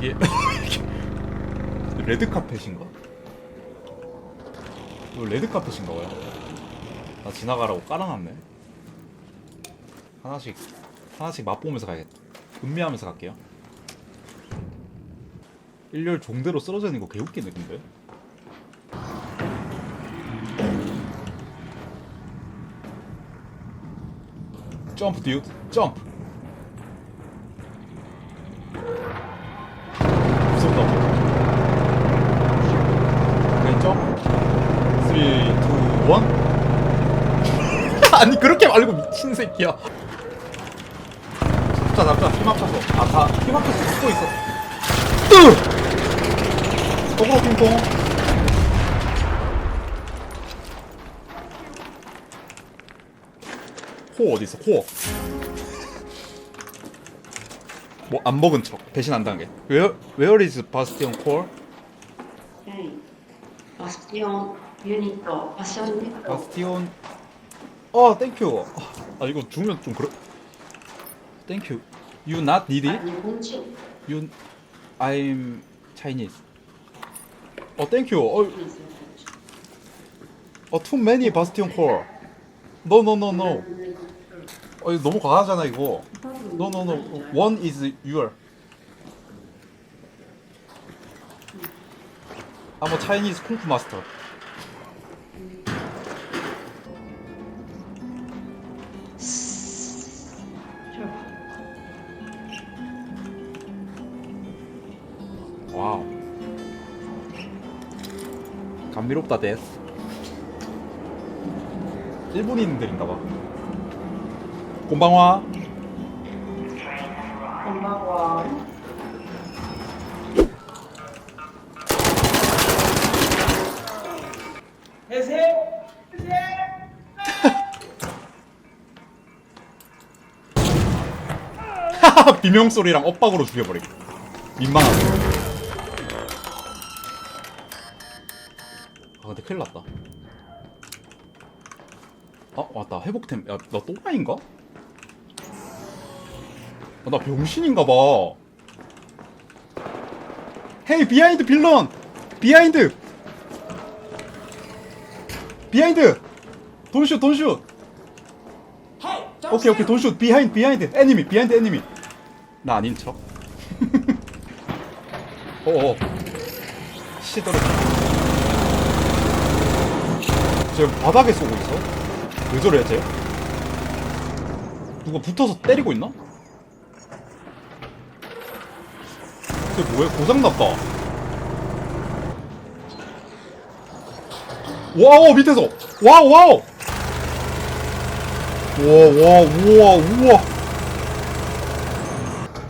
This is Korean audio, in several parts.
이게 레드 카펫인가? 이거 레드 카펫인가 봐요. 나 지나가라고 깔아놨네. 하나씩 하나씩 맛보면서 가야겠다. 음미하면서 갈게요. 일렬 종대로 쓰러져 있는 거 개웃기네 근데. 점프 듀 점프. 원? 뭐? 아니 그렇게 말고 미친 새끼야. 잡자 잡자 힘 합쳐서. 아다힘 합쳐서 붙고 있어. 뜨! 거꾸로 핑퐁. 코 어디 있어? 코 뭐 안 먹은 척. 배신 안 당해. Where, where is Bastion core? Bastion ユニット、パッションユニット。 바스티온 어 땡큐 아 이거 주면 좀 그래 땡큐 You not need あ it? 日本人。 You I'm Chinese 어 땡큐 어, 어 too many 바스티온 core No no no no 어 이거 너무 과하잖아 이거 No no no One is your I'm a Chinese 쿵푸 마 감미롭다 데스. 일본인들인가봐. 곤방화. 엄마가 해세. 해세. 비명소리랑 엇박으로 죽여버리고. 민망하게 근데 큰일 났다. 아 왔다. 회복템. 야 나 또라이인가? 아, 나 병신인가봐. 헤이 비하인드 빌런! 비하인드! 비하인드! 돈슛 돈슛! 오케이 오케이. 돈슛. 비하인드 비하인드. 애니미 비하인드 애니미. 나 아닌 척. 어어. 시더러 지금 바닥에 쏘고 있어. 왜 저래 쟤? 누가 붙어서 때리고 있나? 쟤 뭐야 고장났다. 와우 밑에서. 와우 와우. 와와 우와 우와.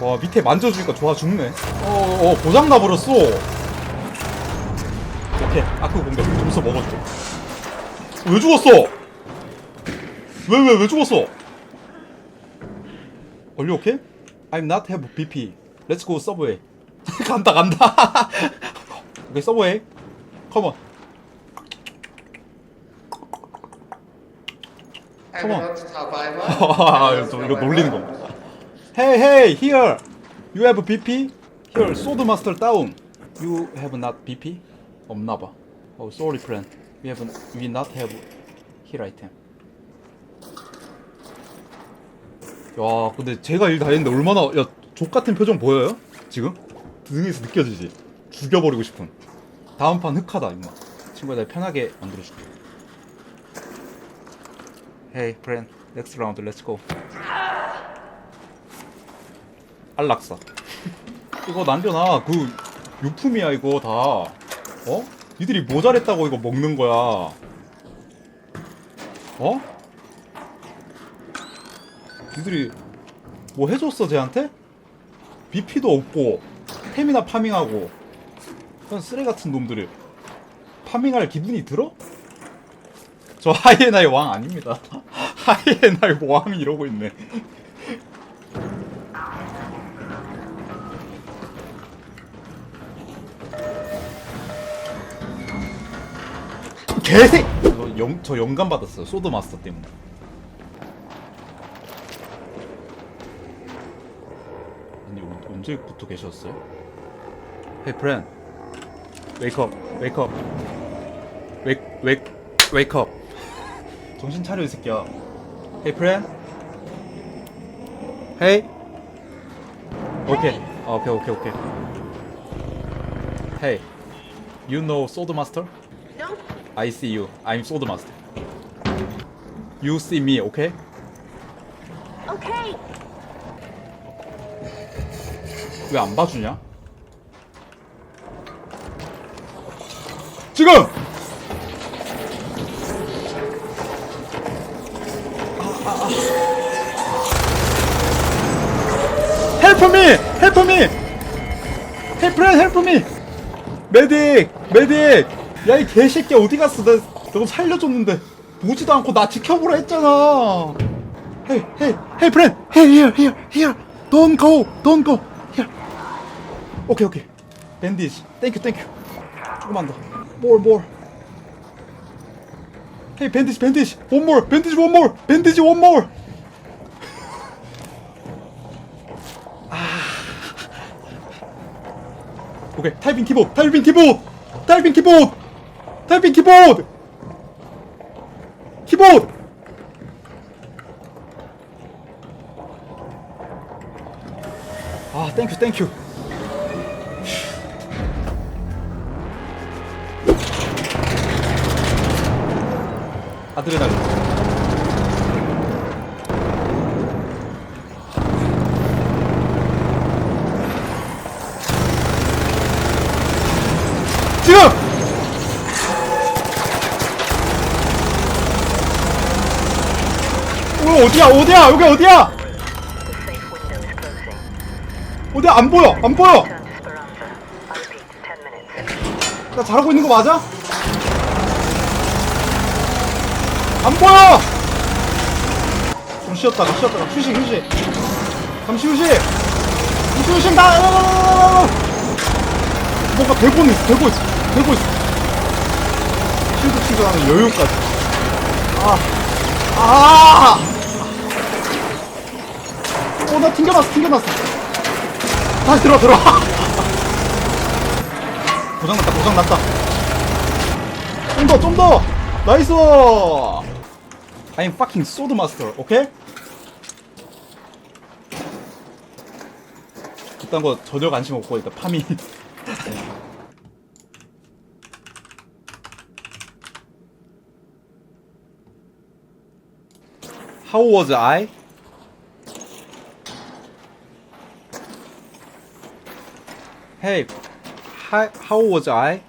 와 밑에 만져주니까 좋아 죽네. 어어 고장 나버렸어. 오케이 아크 공격. 점수 먹어줘 왜 죽었어 왜 왜 왜 죽었어 얼리 오케이? I'm not have BP Let's go subway 간다 간다 오케이 subway Come on Come on. 아, 이거, 이거 놀리는 거. Hey, hey, here. You have BP? Here, Sword Master down. You have not BP? 없나 봐. Oh, sorry, friend. We have, we not have heal item. 야, 근데 제가 일 다 했는데 얼마나 야, 족 같은 표정 보여요? 지금? 등에서 느껴지지? 죽여 버리고 싶은. 다음 판 흑하다, 임마. 친구야, 내가 편하게 만들어 줄게. Hey, friend. Next round, let's go. 안락사. 이거 남겨놔. 그 유품이야 이거 다. 어? 니들이 모자랬다고 이거 먹는 거야. 어? 니들이 뭐 해줬어 쟤한테? BP도 없고 템이나 파밍하고 그런 쓰레 같은 놈들이 파밍할 기분이 들어? 저 하이에나의 왕 아닙니다. 하이에나의 왕이 이러고 있네. 개새! 저, 영, 저 영감 받았어요. 소드 마스터 때문에. 아니 언- 언제부터 계셨어요? Hey friend. Wake up. Wake up. Wake wake wake up. 정신 차려 이 새끼야. Hey friend. Hey. 오케이. 아, 오케이 오케이 오케이. Hey. You know Sword Master? I see you. I'm Sword Master. You see me, okay? Okay. 왜 안 봐주냐? 지금! 헬프 미! 헬프 미! 헬프렌 헬프 미! 메딕! 메딕! 야 이 개새끼 어디 갔어? 나 너가 살려줬는데. 보지도 않고 나 지켜보라 했잖아. 헤이 헤이 헤이 프렌 헤이 here here here. Don't go don't go. Here. 오케이 오케이 밴디지 땡큐 땡큐 조금만 더. More more. 헤이 밴디지 밴디지 one more. 밴디지 one more. 밴디지 one more. 아 오케이 타이핑 키보드 타이핑 키보드 타이핑 키보드 타이핑 키보드! 키보드! 아 땡큐 땡큐. 아드레날린 어, 어디야 어디야 여기 어디야. 어디야 안 보여 안 보여 Turn to Speranza. I repeat, 10 minutes. 나 잘하고 있는 거 맞아? 안 보여! 좀 쉬었다가 쉬었다가 휴식 휴식 잠시 휴식 잠시 휴식 나. 뭔가 되고는 있어 되고 있어 되고 있어 쉴드 충전하는 여유까지 아 아! 어, 나 튕겨놨어, 튕겨놨어. 다시 들어와, 들어와. 고장났다, 고장났다. 좀 더, 좀 더! 나이스! I'm fucking sword master, 오케이? 그딴 거 전혀 관심 없고, 일단 파밍. How was I? Hey, how, how was I?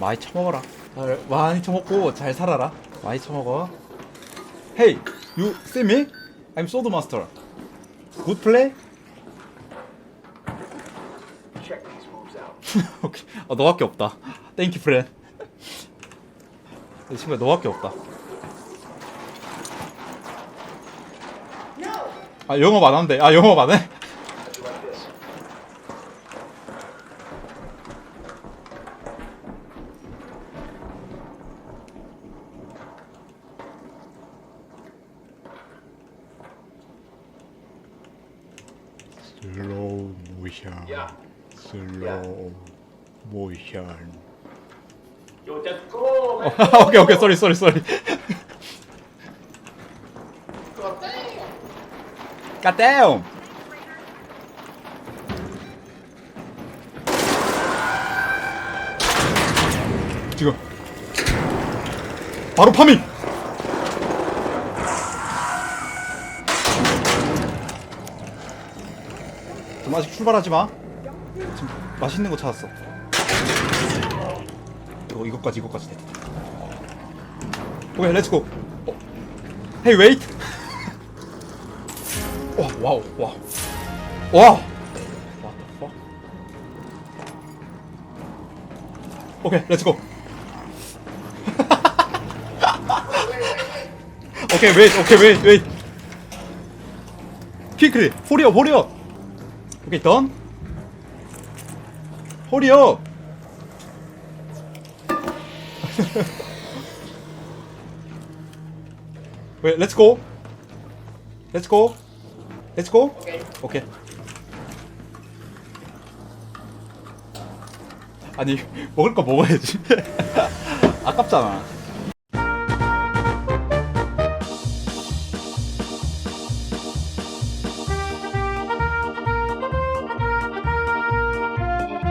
많이 처먹어라. 잘, 많이 처먹고 잘 살아라. 많이 처먹어. Hey, you see me? I'm sword master. Good play? 오케이. 아, 너밖에 없다. 땡큐 프렌. 이 친구야 너밖에 없다. 아 영업 안 한대. 아 영업 안 해? 슬로우 모션. 슬로우 모션. Yo, just go, man. 오케이 오케이 쏘리 쏘리 쏘리. 까떼움. 지금 바로 파밍. 좀 아직 출발하지 마. 지금 맛있는 거 찾았어. 이거 이거까지 이거까지 됐다. 오케이 렛츠고. 어. 헤이 웨이트. 와 와우 와. 와. 오케이 렛츠고. 오케이 웨이트 오케이 웨이트 웨이트. 퀵리 호리업 호리업. 오케이 던. 호리업. Wait, let's go. Let's go. Let's go. 오케이. 오케이. 아니 먹을 거 먹어야지. 아깝잖아.